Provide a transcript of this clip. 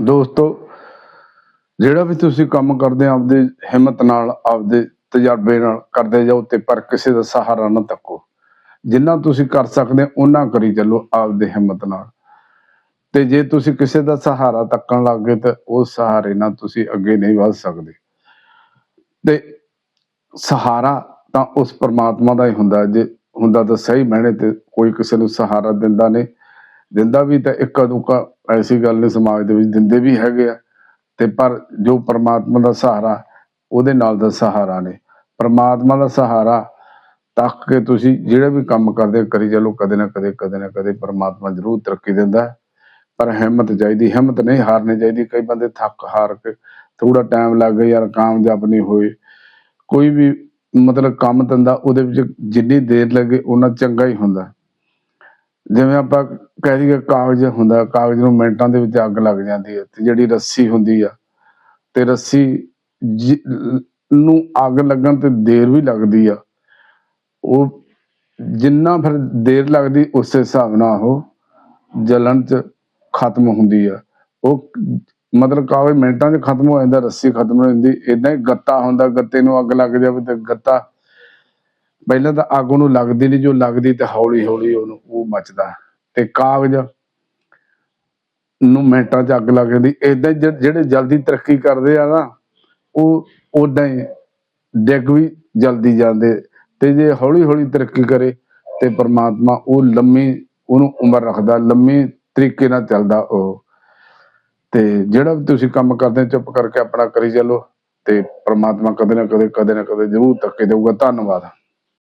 ਦੋਸਤੋ, ਜਿਹੜਾ ਵੀ ਤੁਸੀਂ ਕੰਮ ਕਰਦੇ ਆਪਦੇ ਹਿੰਮਤ ਨਾਲ, ਆਪਦੇ ਤਜਰਬੇ ਨਾਲ ਕਰਦੇ ਜਾਓ ਤੇ ਪਰ ਕਿਸੇ ਦਾ ਸਹਾਰਾ ਨਾ ਤੱਕੋ। ਜਿੰਨਾ ਤੁਸੀਂ ਕਰ ਸਕਦੇ ਉਹਨਾਂ ਕਰੀ ਚੱਲੋ ਆਪਦੇ ਹਿੰਮਤ ਨਾਲ। ਤੇ ਜੇ ਤੁਸੀਂ ਕਿਸੇ ਦਾ ਸਹਾਰਾ ਤੱਕਣ ਲੱਗ ਗਏ ਤਾਂ ਉਸ ਸਹਾਰੇ ਨਾਲ ਤੁਸੀਂ ਅੱਗੇ ਨਹੀਂ ਵੱਧ ਸਕਦੇ। ਤੇ ਸਹਾਰਾ ਤਾਂ ਉਸ ਪਰਮਾਤਮਾ ਦਾ ਹੀ ਹੁੰਦਾ ਜੇ ਹੁੰਦਾ ਤਾਂ ਸਹੀ ਮਹਿਣੇ ਤੇ ਕੋਈ ਕਿਸੇ ਨੂੰ ਸਹਾਰਾ ਦਿੰਦਾ ਨਹੀਂ। ਦਿੰਦਾ ਵੀ ਤਾਂ ਇੱਕ ਦੁੱਕਾ ਐਸੀ ਗੱਲ ਨਹੀਂ ਸਮਾਜ ਦੇ ਵਿੱਚ ਦਿੰਦੇ ਵੀ ਹੈਗੇ ਆ ਤੇ ਪਰ ਜੋ ਪਰਮਾਤਮਾ ਦਾ ਸਹਾਰਾ ਉਹਦੇ ਨਾਲ ਦਾ ਸਹਾਰਾ ਨੇ। ਪਰਮਾਤਮਾ ਦਾ ਸਹਾਰਾ ਤੱਕ ਕੇ ਤੁਸੀਂ ਜਿਹੜਾ ਵੀ ਕੰਮ ਕਰਦੇ ਕਰੀ ਚੱਲੋ, ਕਦੇ ਨਾ ਕਦੇ ਕਦੇ ਨਾ ਕਦੇ ਪਰਮਾਤਮਾ ਜ਼ਰੂਰ ਤਰੱਕੀ ਦਿੰਦਾ ਪਰ ਹਿੰਮਤ ਚਾਹੀਦੀ, ਹਿੰਮਤ ਨਹੀਂ ਹਾਰਨੀ ਚਾਹੀਦੀ। ਕਈ ਬੰਦੇ ਥੱਕ ਹਾਰ ਕੇ ਥੋੜਾ ਟਾਈਮ ਲੱਗ ਗਿਆ, ਯਾਰ ਕਾਮਯਾਬ ਨਹੀਂ ਹੋਏ। ਕੋਈ ਵੀ ਮਤਲਬ ਕੰਮ ਧੰਦਾ ਉਹਦੇ ਵਿੱਚ ਜਿੰਨੀ ਦੇਰ ਲੱਗੇ ਉਹਨਾਂ ਚੰਗਾ ਹੀ ਹੁੰਦਾ। ਜਿਵੇਂ ਆਪਾਂ ਕਹਿ ਦਈਏ ਕਾਗਜ਼ ਹੁੰਦਾ, ਕਾਗਜ਼ ਨੂੰ ਮਿੰਟਾਂ ਦੇ ਵਿੱਚ ਅੱਗ ਲੱਗ ਜਾਂਦੀ ਹੈ ਤੇ ਜਿਹੜੀ ਰੱਸੀ ਹੁੰਦੀ ਆ ਤੇ ਰੱਸੀ ਨੂੰ ਅੱਗ ਲੱਗਣ ਤੇ ਦੇਰ ਵੀ ਲੱਗਦੀ ਆ। ਉਹ ਜਿੰਨਾ ਫਿਰ ਦੇਰ ਲੱਗਦੀ ਉਸੇ ਹਿਸਾਬ ਨਾਲ ਉਹ ਜਲਣ ਚ ਖਤਮ ਹੁੰਦੀ ਆ। ਉਹ ਮਤਲਬ ਕਾਗਜ਼ ਮਿੰਟਾਂ 'ਚ ਖਤਮ ਹੋ ਜਾਂਦਾ, ਰੱਸੀ ਖਤਮ ਹੋ ਜਾਂਦੀ ਇਦਾਂ ਹੀ ਗੱਤਾ ਹੁੰਦਾ, ਗੱਤੇ ਨੂੰ ਅੱਗ ਲੱਗ ਜਾਵੇ ਤੇ ਗੱਤਾ ਪਹਿਲਾਂ ਤਾਂ ਅੱਗ ਉਹਨੂੰ ਲੱਗਦੀ ਨਹੀਂ, ਜੋ ਲੱਗਦੀ ਤੇ ਹੌਲੀ ਹੌਲੀ ਉਹਨੂੰ ਉਹ ਮੱਚਦਾ। ਤੇ ਕਾਗਜ਼ ਨੂੰ ਮਿੰਟਾਂ 'ਚ ਅੱਗ ਲੱਗ ਜਾਂਦੀ। ਇਦਾਂ ਜਿਹੜੇ ਜਲਦੀ ਤਰੱਕੀ ਕਰਦੇ ਆ ਨਾ, ਉਹ ਉਦਾਂ ਹੀ ਡਿੱਗ ਵੀ ਜਲਦੀ ਜਾਂਦੇ। ਤੇ ਜੇ ਹੌਲੀ ਹੌਲੀ ਤਰੱਕੀ ਕਰੇ ਤੇ ਪ੍ਰਮਾਤਮਾ ਉਹ ਲੰਮੀ, ਉਹਨੂੰ ਉਮਰ ਰੱਖਦਾ, ਲੰਮੀ ਤਰੀਕੇ ਨਾਲ ਚੱਲਦਾ ਉਹ। ਤੇ ਜਿਹੜਾ ਵੀ ਤੁਸੀਂ ਕੰਮ ਕਰਦੇ ਚੁੱਪ ਕਰਕੇ ਆਪਣਾ ਕਰੀ ਚੱਲੋ ਤੇ ਪ੍ਰਮਾਤਮਾ ਕਦੇ ਨਾ ਕਦੇ ਕਦੇ ਨਾ ਕਦੇ ਜ਼ਰੂਰ ਤਰੱਕੀ ਦੇਊਗਾ। ਧੰਨਵਾਦ।